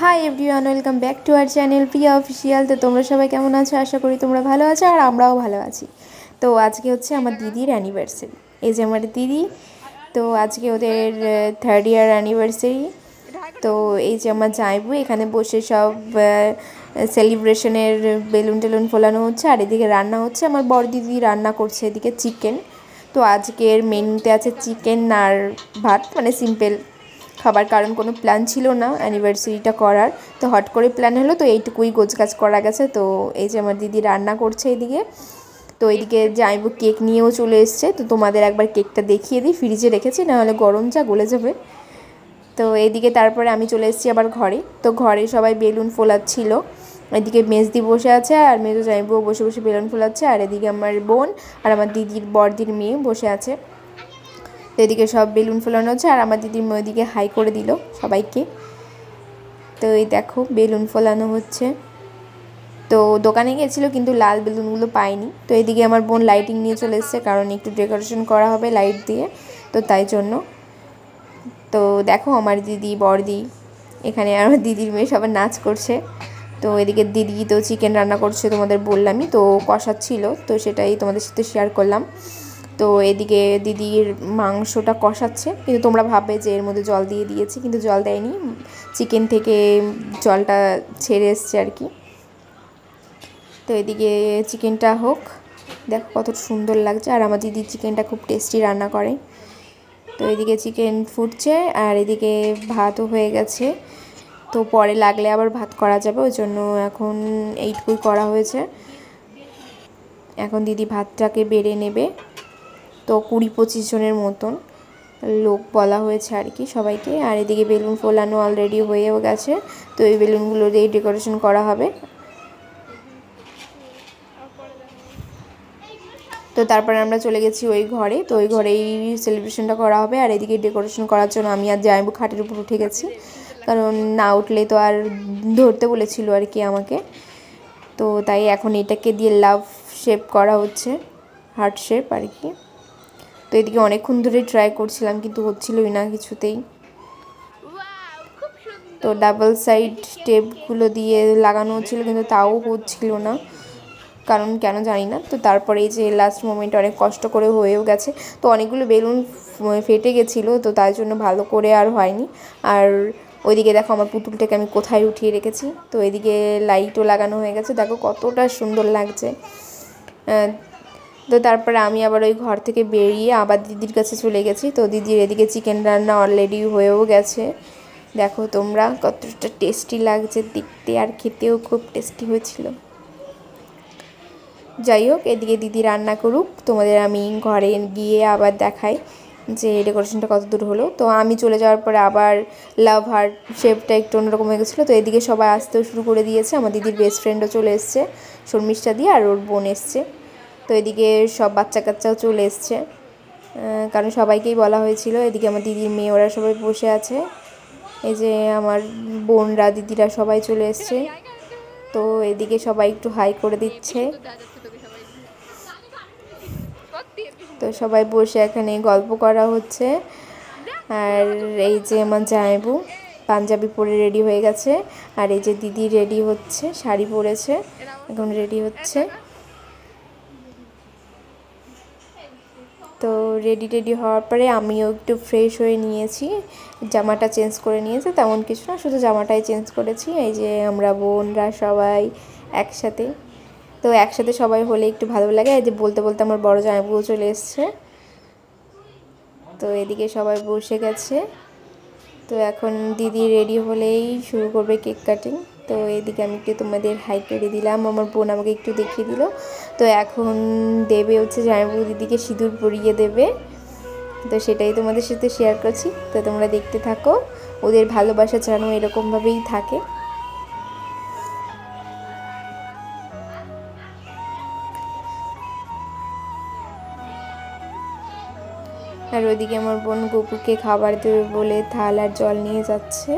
Hi everyone welcome back to our channel Priya official তো তোমরা সবাই কেমন আছো? আশা করি তোমরা ভালো আছো আর আমরাও ভালো আছি। তো আজকে হচ্ছে আমার দিদির অ্যানিভার্সারি এই যে আমার দিদি, তো আজকে ওদের থার্ড ইয়ার অ্যানিভার্সারি তো এই যে আমার যাইবু এখানে বসে সব সেলিব্রেশনের বেলুন টেলুন ফোলানো হচ্ছে। আর এদিকে রান্না হচ্ছে। আমার বড় দিদি রান্না করছে এদিকে চিকেন তো আজকের মেনুতে আছে চিকেন আর ভাত। মানে সিম্পল খাবার, কারণ কোনো প্ল্যান ছিল না অ্যানিভার্সারিটা করার। তো হট করে প্ল্যান হলো, তো এইটুকুই গোছগাছ করা গেছে। তো এই যে আমার দিদি রান্না করছে এদিকে, তো এদিকে যাইবো কেক নিয়েও চলে এসছে। তো তোমাদের একবার কেকটা দেখিয়ে দিই ফ্রিজে রেখেছি, নাহলে গরম যা গলে যাবে। তো এদিকে তারপরে আমি চলে এসেছি আবার ঘরে। তো ঘরে সবাই বেলুন ফোলাচ্ছিল। এদিকে মেজদি বসে আছে, আর মেজো জাইবুও বসে বসে বেলুন ফোলাচ্ছে। আর এদিকে আমার বোন আর আমার দিদির বড়দির মেয়ে বসে আছে। তো এদিকে সব বেলুন ফোলানো হচ্ছে আর আমার মেয়ে ওইদিকে হাই করে দিল সবাইকে। তো এই দেখো বেলুন ফোলানো হচ্ছে। তো দোকানে গিয়েছিল কিন্তু লাল বেলুনগুলো পাইনি। তো এদিকে আমার বোন লাইটিং নিয়ে চলে এসছে কারণ একটু ডেকোরেশন করা হবে লাইট দিয়ে, তো তাই জন্য। তো দেখো আমার দিদি, বড়দি, এখানে আমার দিদির মেয়ে সবার নাচ করছে। তো এদিকে দিদি তো চিকেন রান্না করছে তোমাদের বললামই, তো কষাচ্ছিল, তো সেটাই তোমাদের সাথে শেয়ার করলাম। তো এদিকে দিদির মাংসটা কষাচ্ছে, কিন্তু তোমরা ভাববে যে এর মধ্যে জল দিয়ে দিয়েছি, কিন্তু জল দেয়নি। চিকেন থেকে জলটা ছেড়ে এসছে আর কি। তো এদিকে চিকেনটা হোক, দেখো কত সুন্দর লাগছে, আর আমার দিদি চিকেনটা খুব টেস্টি রান্না করে। তো এদিকে চিকেন ফুটছে, আর এদিকে ভাতও হয়ে গেছে। তো পরে লাগলে আবার ভাত করা যাবে, ওই জন্য এখন এইটুকুই করা হয়েছে। এখন দিদি ভাতটাকে বেড়ে নেবে। তো কুড়ি পঁচিশ জনের মতন লোক বলা হয়েছে আর কি সবাইকে। আর এদিকে বেলুন ফোলানো অলরেডি হয়েও গেছে, তো এই বেলুনগুলো দিয়ে ডেকোরেশন করা হবে। তো তারপরে আমরা চলে গেছি ওই ঘরে, তো ওই ঘরেই সেলিব্রেশনটা করা হবে। আর এদিকে ডেকোরেশন করার জন্য আমি আর যাইবো খাটের উপর উঠে গেছি। কারণ না উঠলে তো আর ধরতে বলেছিল আর কি আমাকে। তো তাই এখন এটাকে দিয়ে লাভ শেপ করা হচ্ছে হার্ট শেপ আর কি। তো এদিকে অনেকক্ষণ ধরে ট্রাই করছিলাম, কিন্তু হচ্ছিলই না কিছুতেই। তো ডাবল সাইড টেপগুলো দিয়ে লাগানো হচ্ছিল, কিন্তু তাও হচ্ছিল না। কারণ কেন জানি না। তো তারপরে এই যে লাস্ট মোমেন্ট অনেক কষ্ট করে হয়েও গেছে। তো অনেকগুলো বেলুন ফেটে গেছিল, তো তার জন্য ভালো করে আর হয়নি। আর ওইদিকে দেখো আমার পুতুলটাকে আমি কোথায় উঠিয়ে রেখেছি। তো এদিকে লাইটও লাগানো হয়ে গেছে। দেখো কতটা সুন্দর লাগছে। তো তারপরে আমি আবার ওই ঘর থেকে বেরিয়ে আবার দিদির কাছে চলে গেছি। তো দিদির এদিকে চিকেন রান্না অলরেডি হয়েও গেছে। দেখো তোমরা কতটা টেস্টি লাগছে, দেখতে আর খেতেও খুব টেস্টি হয়েছিল। যাই হোক, এদিকে দিদি রান্না করুক, তোমাদের আমি ঘরে গিয়ে আবার দেখাই যে ডেকোরেশনটা কত দূর হলো। তো আমি চলে যাওয়ার পরে আবার লাভ হার্ট শেপটা একটু অন্যরকম হয়ে গেছিল। তো এদিকে সবাই আসতেও শুরু করে দিয়েছে। আমার দিদির বেস্ট ফ্রেন্ডও চলে এসছে, শর্মিষ্ঠা দিয়ে আর ওর বোন এসছে। তো এদিকে সব বাচ্চা কাচ্চাও চলে এসছে। কারণ সবাইকেই বলা হয়েছিল, এদিকে আমার দিদির মেয়ে, ওরা সবাই বসে আছে। এই যে আমার বোনরা, দিদিরা সবাই চলে এসছে। তো এদিকে সবাই একটু হাই করে দিচ্ছে। তো সবাই বসে এখানে গল্প করা হচ্ছে। আর এই যে আমার জামাইবু, পাঞ্জাবি পরে রেডি হয়ে গেছে। আর এই যে দিদি রেডি হচ্ছে, শাড়ি পরেছে, এখন রেডি হচ্ছে। তো রেডি রেডি হওয়ার পরে আমিও একটু ফ্রেশ হয়ে নিয়েছি। জামাটা চেঞ্জ করে নিয়েছে, তেমন কিছু না, শুধু জামাটাই চেঞ্জ করেছি। এই যে আমরা বোনরা সবাই একসাথে। তো একসাথে সবাই হলে একটু ভালো লাগে। এই যে বলতে বলতে আমার বড় জামাইবুও চলে এসছে। তো এদিকে সবাই বসে গেছে। তো এখন দিদি রেডি হলেই শুরু করবে কেক কাটিং তো এদিকে আমি একটু তোমাদের হাই করে দিলাম। আমার বোন আমাকে একটু দেখিয়ে দিল। তো এখন দেবে হচ্ছে জামাইবু দিদিকে সিঁদুর পরিয়ে দেবে। তো সেটাই তোমাদের সাথে শেয়ার করছি। তো তোমরা দেখতে থাকো। ওদের ভালোবাসা যেন এরকমভাবেই থাকে। আর ওইদিকে আমার বোন গপুকে খাবার দেবে বলে থাল আর জল নিয়ে যাচ্ছে।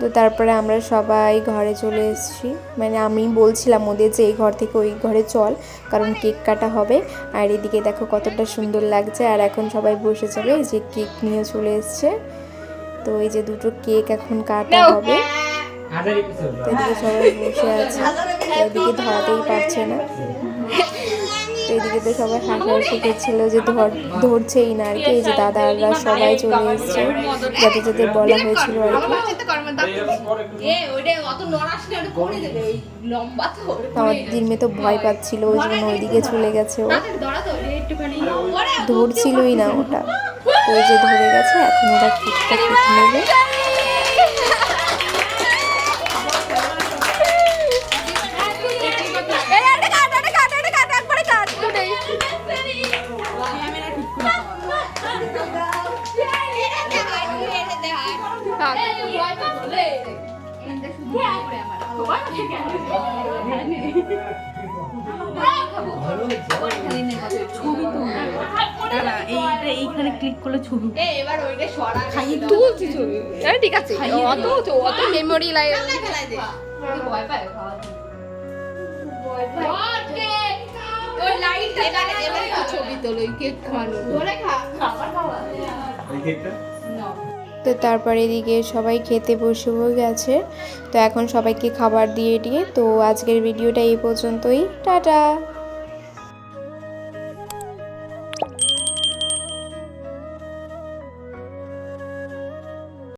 তো তারপরে আমরা সবাই ঘরে চলে এসেছি। মানে আমি বলছিলাম ওদের যে এই ঘর থেকে ওই ঘরে চল কারণ কেক কাটা হবে। আর এদিকে দেখো কতটা সুন্দর লাগছে। আর এখন সবাই বসে যাবে এই যে কেক নিয়ে চলে এসছে। তো এই যে দুটো কেক এখন কাটা হবে। এদিকে সবাই বসে আছে। তো এদিকে ধরাতেই পারছে না। তো এদিকে তো সবাই হাসাহাসি করছিল যে ধর ধরছেই না আর কি এই যে দাদারা সবাই চলে এসছে যাদের যাদের বলা হয়েছিল আর কি। আমার দিনমে তো ভয় পাচ্ছিল ওই জন্য ওইদিকে চলে গেছে ও। ধরছিলই না ওটা। ওই যে ধরে গেছে এখন ওরা কেটে নেবে। এইখানে ক্লিক করলে ছবি এবার ওইটা সরা খাইয়ে তুলছি ছবি ঠিক আছে অত অত মেমোরি লাগে ভয় পায় ওই লাইটটা এবারে এবারে ছবি তোলো কেক খাওয়ানো খাওয়া তো তারপরে এদিকে সবাই খেতে বসে হয়ে গেছে। তো এখন সবাইকে খাবার দিয়ে দিয়ে তো আজকের ভিডিওটা এই পর্যন্তই। টাটা!